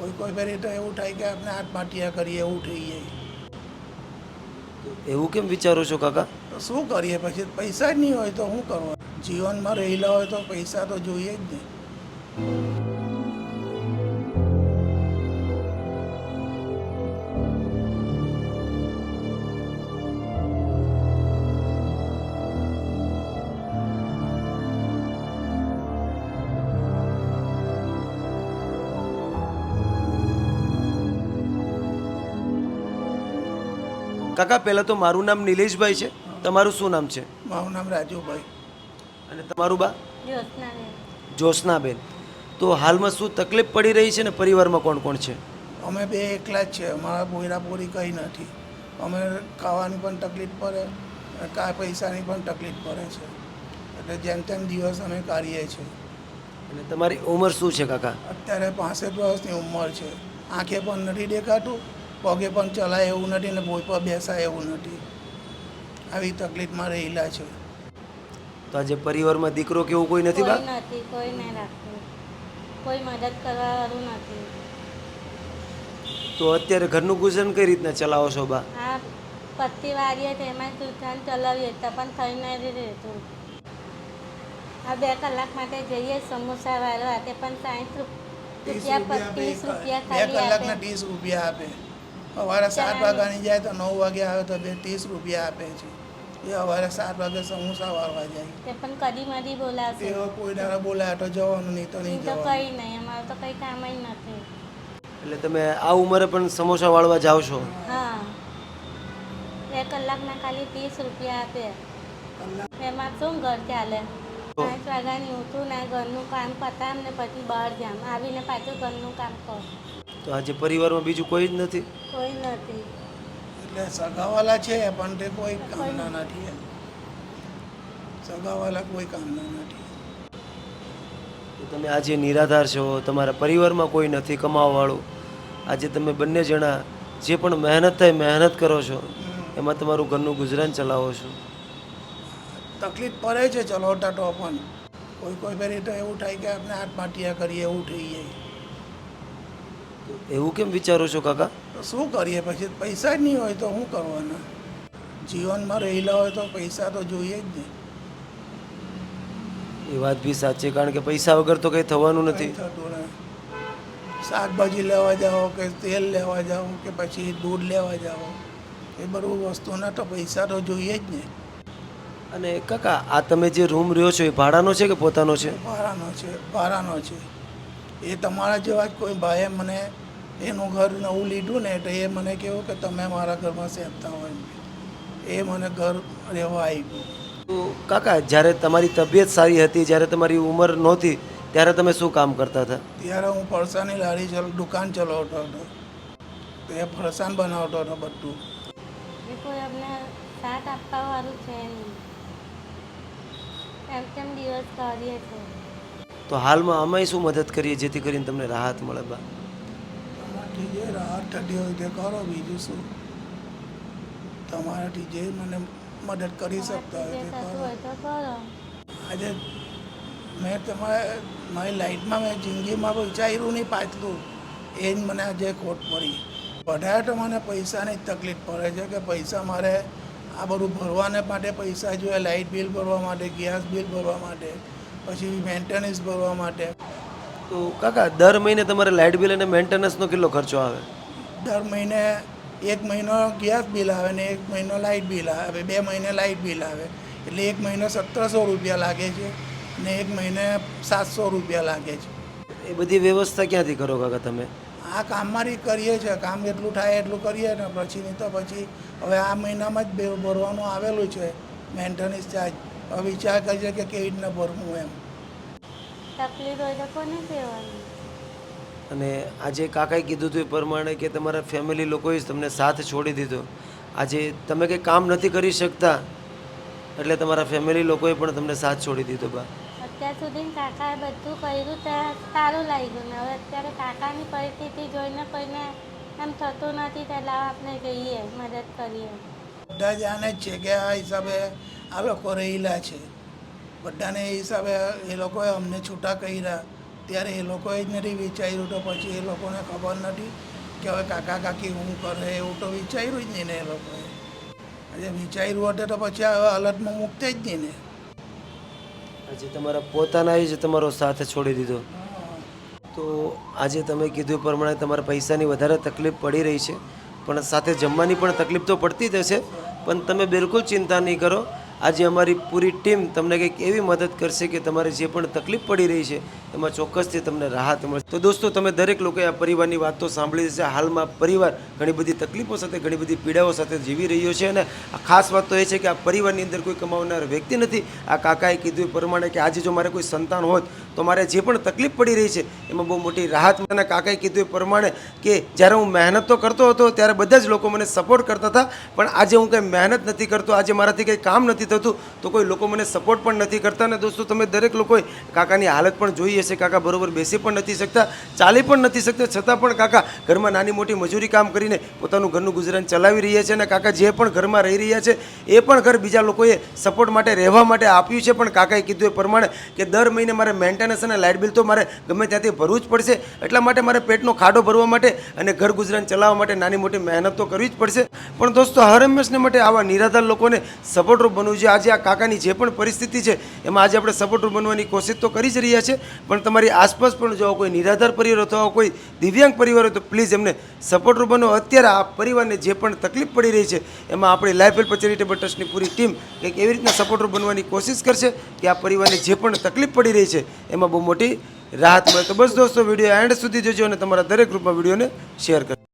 કોઈ કોઈ ફેરી તો એવું થાય કે આપણે આત્મહત્યા કરીએ એવું થઈ જાય. એવું કેમ વિચારો છો કાકા? શું કરીએ? પછી પૈસા જ નહીં હોય તો શું કરવું જીવનમાં રહેલા હોય તો પૈસા તો જોઈએ જ ને. કાકા પહેલાં તો મારું નામ નિલેશભાઈ છે. તમારું શું નામ છે? મારું નામ રાજુભાઈ. અને તમારું બા? જ્યોત્સનાબેન. તો હાલમાં શું તકલીફ પડી રહી છે ને પરિવારમાં કોણ કોણ છે? અમે બે એકલા જ છે. અમારા પોયરા પોરી કંઈ નથી. અમે ખાવાની પણ તકલીફ પડે અને કા પૈસાની પણ તકલીફ પડે છે. એટલે જેમ તેમ દિવસ અમે કાઢીએ છીએ. અને તમારી ઉંમર શું છે કાકા? અત્યારે પાસઠ વર્ષની ઉંમર છે. આંખે પણ નથી દેખાતું પગે પણ ચલાય એવું નથી ને ભોય પર બેસાય એવું નથી. આવી તકલીફમાં રહેલા છે. તો આજે પરિવારમાં દીકરો કેવું કોઈ નથી બા? કોઈ નથી કોઈ નહીં રાખતું. કોઈ મદદ કરવાવાળું નથી. તો અત્યારે ઘરનું ગુજરાન કઈ રીતના ચલાવો છો બા? આ પત્તી વાળીએ તેમાં દુકાન ચલાવીએ તો પણ થઈ નહીં રહેતું. આ બે કલાક માટે જઈએ સમોસા વાળવા તે પણ સાઠ રૂપિયા રૂપિયા ત્રીસ બે રૂપિયા બે ખાલી કલાકના આપે ત્રીસ રૂપિયા આપે. સવારે સાત વાગ્યાની જાય તો નવ વાગે આવે તો બે ત્રીસ રૂપિયા આપે છે. એ સવારે સાત વાગે સમોસા વાળવા જાય તે પણ કદી મદી બોલાવશે. તેઓ કોઈ દાડા બોલાય તો જવાનું નહીં તો નહીં તો જવાનું. કંઈ નહીં અમારું તો કંઈ કામ જ નથી. એટલે તમે આ ઉંમરે પણ સમોસા વાળવા જાઓ છો? હા. બે કલાકના ખાલી ત્રીસ રૂપિયા આપે. એમાં શું ઘર ચાલે? પાંચ વાગ્યાની ઉઠું ને ઘરનું કામ પતામ ને પછી બહાર જામ. આવીને પાછું ઘરનું કામ કર. તો આજે પરિવારમાં બીજું કોઈ જ નથી? કોઈ નથી. એટલે સગાવાલા છે પણ તે કોઈ કામના નથી એમ. સગાવાલા કોઈ કામના નથી. તો તમે આજે નિરાધાર છો તમારા પરિવારમાં કોઈ નથી કમાવાવાળું આજે તમે બંને જણા જે પણ મહેનત થાય મહેનત કરો છો. એમાં તમારું ઘરનું ગુજરાન ચલાવો છો. તકલીફ પડે છે ચલાવતા તો પણ. કોઈ કોઈ ફેરી તો એવું થાય કે આપણે આત્મહત્યા કરીએ એવું થઈ જાય. એવું કેમ વિચારો છો કાકા? શું કરીએ? પછી પૈસા જ નહીં હોય તો શું કરવાના? જીવનમાં રહેલા હોય તો પૈસા તો જોઈએ જ ને. એ વાત બી સાચી કારણ કે પૈસા વગર તો કંઈ થવાનું નથી. થતું શાકભાજી લેવા જાઓ કે તેલ લેવા જાઓ કે પછી દૂધ લેવા જાઓ એ બધું વસ્તુના તો પૈસા તો જોઈએ જ ને. અને કાકા આ તમે જે રૂમ રહ્યો છો એ ભાડાનો છે કે પોતાનો છે? ભાડાનો છે ભાડાનો છે. એ તમારા જેવા જ કોઈ ભાઈએ મને એનું ઘર નવું લીધું ને એટલે એ મને કહેવું કે તમે મારા ઘરમાં સેફતા હોય એ મને ઘર રહેવા આવી તો કાકા જ્યારે તમારી તબિયત સારી હતી જ્યારે તમારી ઉંમર નહોતી ત્યારે તમે શું કામ કરતા હતા? ત્યારે હું ફરસાની લારી ચલ દુકાન ચલાવતો હતો. તો એ ફરસાણ બનાવતો હતો બધું. કોઈ અમને સાથ આપવા વાળું છે એમ તેમ દિવસ કરીએ છીએ તો હાલમાં અમે શું મદદ કરીએ જેથી કરીને તમને રાહત મળે બા? તમારાથી જે રાહત થતી હોય તે કરો બીજું શું? તમારાથી જે મને મદદ કરી શકતા હોય તે કરો. હોય તો કરો. આજે મેં તમારે મારી લાઈફમાં મેં જિંદગીમાં વિચાર્યું નહીં પાછલું. એ જ મને આજે ખોટ પડી. વધારે તો મને પૈસાની જ તકલીફ પડે છે કે પૈસા મારે આ બધું ભરવાને માટે પૈસા જોઈએ લાઇટ બિલ ભરવા માટે ગેસ બિલ ભરવા માટે. પછી મેન્ટેનન્સ ભરવા માટે. તો કાકા દર મહિને તમારે લાઇટ બિલ અને મેન્ટેનન્સનો કેટલો ખર્ચો આવે? દર મહિને એક મહિનો ગેસ બિલ આવે ને એક મહિનો લાઇટ બિલ આવે બે મહિને લાઇટ બિલ આવે. એટલે એક મહિનો સત્તરસો રૂપિયા લાગે છે ને એક મહિને સાતસો રૂપિયા લાગે છે. એ બધી વ્યવસ્થા ક્યાંથી કરો કાકા તમે? આ કામમાંથી કરીએ છીએ કામ એટલું થાય એટલું કરીએ ને પછી નહીં તો પછી હવે આ મહિનામાં જ ભરવાનું આવેલું છે મેન્ટેનન્સ ચાર્જ. વિચાર કરજો કે કેવી રીતના ભરવું એમ. તકલીફ હોય તો કોને કહેવાનું? અને આજે કાકાએ કીધું હતું એ પ્રમાણે કે તમારા ફેમિલી લોકોએ જ તમને સાથ છોડી દીધો. આજે તમે કંઈ કામ નથી કરી શકતા એટલે તમારા ફેમિલી લોકોએ પણ તમને સાથ છોડી દીધો બા. અત્યાર સુધી કાકાએ બધું કર્યું ત્યાં સારું લાગ્યું ને. હવે અત્યારે કાકાની પરિસ્થિતિ જોઈને કોઈને એમ થતું નથી લાવ આપણે જઈએ મદદ કરીએ. બધા જાણે છે કે આ હિસાબે આ લોકો રહેલા છે. બધાને એ હિસાબે એ લોકોએ અમને છૂટા કર્યા. ત્યારે એ લોકોએ જ નથી વિચાર્યું તો પછી એ લોકોને ખબર નથી કે હવે કાકા કાકી હું કરે એવું તો વિચાર્યું જ નહીં ને એ લોકોએ. આજે વિચાર્યું હતું તો પછી હવે હાલતમાં મૂકતે જ નહીં ને. આજે તમારા પોતાના જ તમારો સાથ છોડી દીધો. તો આજે તમે કીધું પ્રમાણે તમારા પૈસાની વધારે તકલીફ પડી રહી છે. પણ સાથે જમવાની પણ તકલીફ તો પડતી જ હશે. પણ તમે બિલકુલ ચિંતા નહીં કરો. આજે અમારી પૂરી ટીમ તમને કંઈક એવી મદદ કરશે કે તમારે જે પણ તકલીફ પડી રહી છે, એમાં ચોક્કસથી તમને રાહત મળશે. તો દોસ્તો, તમે દરેક લોકોએ આ પરિવારની વાત તો સાંભળી જશે હાલમાં પરિવાર ઘણી બધી તકલીફો સાથે, ઘણી બધી પીડાઓ સાથે જીવી રહ્યો છે અને ખાસ વાત તો એ છે કે આ પરિવારની અંદર કોઈ કમાવનાર વ્યક્તિ નથી. આ કાકાએ કીધું એ પ્રમાણે કે આજે જો મારે કોઈ સંતાન હોત તો મારે જે પણ તકલીફ પડી રહી છે, એમાં બહુ મોટી રાહત મને કાકાએ કીધું એ પ્રમાણે કે જ્યારે હું મહેનત તો કરતો હતો, ત્યારે બધા જ લોકો મને સપોર્ટ કરતા હતા, પણ આજે હું કંઈ મહેનત નથી કરતો, આજે મારાથી કંઈ કામ નથી થતું, તો કોઈ લોકો મને સપોર્ટ પણ નથી કરતા. ને દોસ્તો, તમે દરેક લોકોએ કાકાની હાલત પણ જોઈ હશે, કાકા બરોબર બેસી પણ નથી શકતા, ચાલી પણ નથી શકતા, છતાં પણ કાકા ઘરમાં નાની મોટી મજૂરી કામ કરીને પોતાનું ઘરનું ગુજરાન ચલાવી રહ્યા છે અને કાકા જે પણ ઘરમાં રહી રહ્યા છે, એ પણ ઘર બીજા લોકોએ સપોર્ટ માટે રહેવા માટે આપ્યું છે. પણ કાકાએ કીધું એ પ્રમાણે કે દર મહિને મારે મેન્ટેનન્સ અને લાઇટ બિલ તો મારે ગમે ત્યાંથી ભરવું જ પડશે. એટલા માટે મારે પેટનો ખાડો ભરવા માટે અને ઘર ગુજરાન ચલાવવા માટે નાની મોટી મહેનત તો કરવી જ પડશે. પણ દોસ્તો હર હંમેશને માટે આવા નિરાધાર લોકોને સપોર્ટરૂપ બનવું છે આજે આ કાકાની જે પણ પરિસ્થિતિ છે, એમાં આજે આપણે સપોર્ટરૂપ બનવાની કોશિશ તો કરી જ રહ્યા છે. પણ તમારી આસપાસ પણ જો કોઈ નિરાધાર પરિવાર અથવા કોઈ દિવ્યાંગ પરિવાર હોય તો પ્લીઝ એમને સપોર્ટરૂપ બનો. અત્યારે આ પરિવારને જે પણ તકલીફ પડી રહી છે, એમાં આપણી લાઈફ હેલ્પ ચેરિટેબલ ટ્રસ્ટની પૂરી ટીમ કંઈક એવી રીતના સપોર્ટરૂપ બનવાની કોશિશ કરશે કે આ પરિવારને જે પણ તકલીફ પડી રહી છે એમાં બહુ મોટી રાહત મળે. તો બસ દોસ્તો વીડિયો એન્ડ સુધી જોજો અને તમારા દરેક ગ્રુપમાં વિડીયોને શેર કરજો.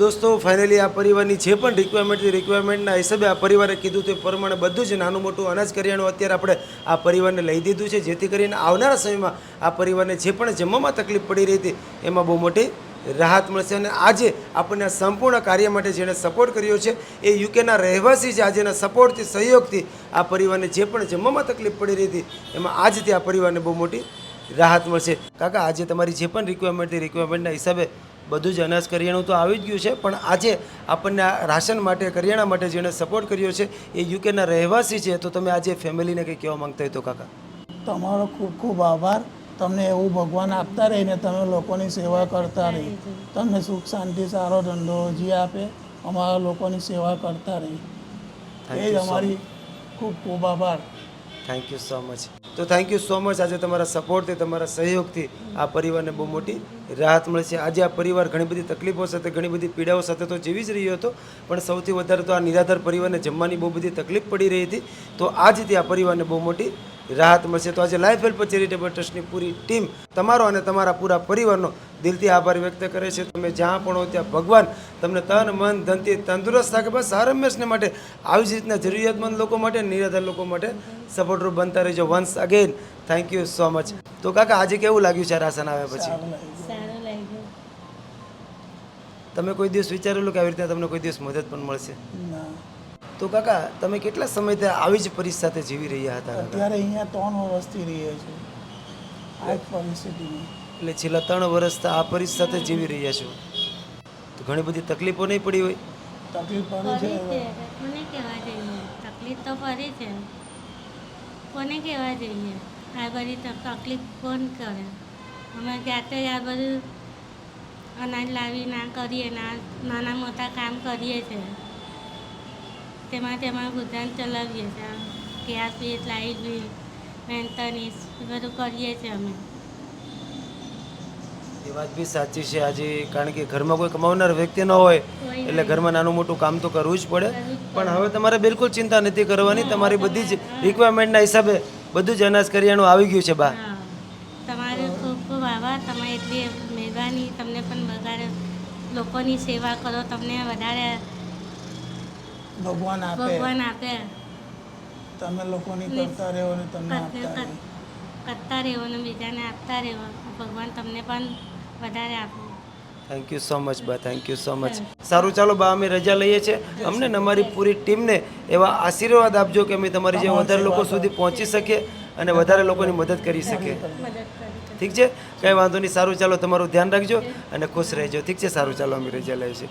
દોસ્તો ફાઇનલી આ પરિવારની જે પણ રિક્વાયરમેન્ટ રિક્વાયરમેન્ટના હિસાબે આ પરિવારે કીધું તે પ્રમાણે બધું જ નાનું મોટું અનાજ કરિયાણું અત્યારે આપણે આ પરિવારને લઈ દીધું છે, જેથી કરીને આવનારા સમયમાં આ પરિવારને જે પણ જમવામાં તકલીફ પડી રહી હતી, એમાં બહુ મોટી રાહત મળશે અને આજે આપણને આ સંપૂર્ણ કાર્ય માટે જેણે સપોર્ટ કર્યો છે, એ યુકેના રહેવાસી છે આજેના સપોર્ટથી સહયોગથી આ પરિવારને જે પણ જમવામાં તકલીફ પડી રહી હતી, એમાં આજથી આ પરિવારને બહુ મોટી રાહત મળશે. કાકા આજે તમારી જે પણ રિક્વાયરમેન્ટ રિક્વાયરમેન્ટના હિસાબે બધું જ અનાજ કરિયાણું તો આવી જ ગયું છે પણ આજે આપણને રાશન માટે કરિયાણા માટે જેણે સપોર્ટ કર્યો છે એ યુકેના રહેવાસી છે તો તમે આજે ફેમિલીને કંઈ કહેવા માંગતા હોય તો કાકા? તમારો ખૂબ ખૂબ આભાર. તમને એવું ભગવાન આપતા રહીને તમે લોકોની સેવા કરતા રહી. તમને સુખ શાંતિ સારો ધંધો હજી આપે અમારા લોકોની સેવા કરતા રહી. એ જ અમારી ખૂબ ખૂબ આભાર. થેન્ક યુ સો મચ તો થેન્ક યુ સો મચ આજે તમારા સપોર્ટથી તમારા સહયોગથી આ પરિવારને બહુ મોટી રાહત મળે છે. આજે આ પરિવાર ઘણી બધી તકલીફો સાથે, ઘણી બધી પીડાઓ સાથે તો જીવી જ રહ્યો હતો, પણ સૌથી વધારે તો આ નિરાધાર પરિવારને જમવાની બહુ બધી તકલીફ પડી રહી હતી. તો આજથી આ પરિવારને બહુ મોટી રાહત મળશે તો આજે લાઈફ હેલ્પ ચેરિટેબલ ટ્રસ્ટની પૂરી ટીમ તમારો અને તમારા પૂરા પરિવારનો દિલથી આભાર વ્યક્ત કરે છે. તમે જ્યાં પણ હો ત્યાં ભગવાન તમને તન મન ધનથી તંદુરસ્ત રાખે. બસ હરમેશને માટે આવી જ રીતના જરૂરિયાતમંદ લોકો માટે નિરાધાર લોકો માટે સપોર્ટરૂપ બનતા રહેજો once again thank you so much તો કાકા આજે કેવું લાગ્યું છે આ રાશન આવ્યા પછી? તમે કોઈ દિવસ વિચારેલું કે આવી રીતના તમને કોઈ દિવસ મદદ પણ મળશે? તો કાકા તમે કેટલા સમયથી આવી જ પરિસ્થિતિ સાથે જીવી રહ્યા હતા અત્યારે અહીંયા ત્રણ વર્ષથી રહીએ છીએ. આ જ પરિસ્થિતિમાં. એટલે છેલ્લા ત્રણ વર્ષથી આ પરિસ્થિતિ સાથે જીવી રહ્યા છો. તો ઘણી બધી તકલીફો નહીં પડી હોય? તકલીફ પડી છે. કોને કહેવા જઈએ? તકલીફ તો પડી છે. કોને કહેવા જઈએ? આ બધી તકલીફ કોણ કરે? અમે જાતે આ બધું અનાજ લાવી ના કરીએ ના નાના મોટા કામ કરીએ છીએ. તેમાં તેમાં ગુજરાન ચલાવીએ છીએ gas bill light bill maintenance એ બધું કરીએ છીએ અમે. એ વાત બી સાચી છે આજે કારણ કે ઘરમાં કોઈ કમાવનાર વ્યક્તિ ન હોય એટલે ઘરમાં નાનું મોટું કામ તો કરવું જ પડે. પણ હવે તમારે બિલકુલ ચિંતા નથી કરવાની તમારી બધી જ રિક્વાયરમેન્ટના હિસાબે બધું જ અનાજ કરિયાણું આવી ગયું છે બા. તમારે ખૂબ ખૂબ આભાર તમારી એટલી મહેરબાની તમને પણ વધારે લોકોની સેવા કરો તમને વધારે ભગવાન આપે. ભગવાન આપે. તમે લોકોની કરતા રહેવો ને તમને આપતા કરતા રહેવો ને બીજાને આપતા રહેવો ભગવાન તમને પણ વધારે આપે. થેન્ક યુ સો મચ બા. થેન્ક યુ સો મચ સારું ચાલો બા અમે રજા લઈએ છીએ. અમને ને અમારી પૂરી ટીમને એવા આશીર્વાદ આપજો કે અમે તમારી જે વધારે લોકો સુધી પહોંચી શકીએ અને વધારે લોકોની મદદ કરી શકીએ. ઠીક છે? કંઈ વાંધો નહીં. સારું ચાલો તમારું ધ્યાન રાખજો અને ખુશ રહેજો. ઠીક છે? સારું ચાલો અમે રજા લઈએ છીએ.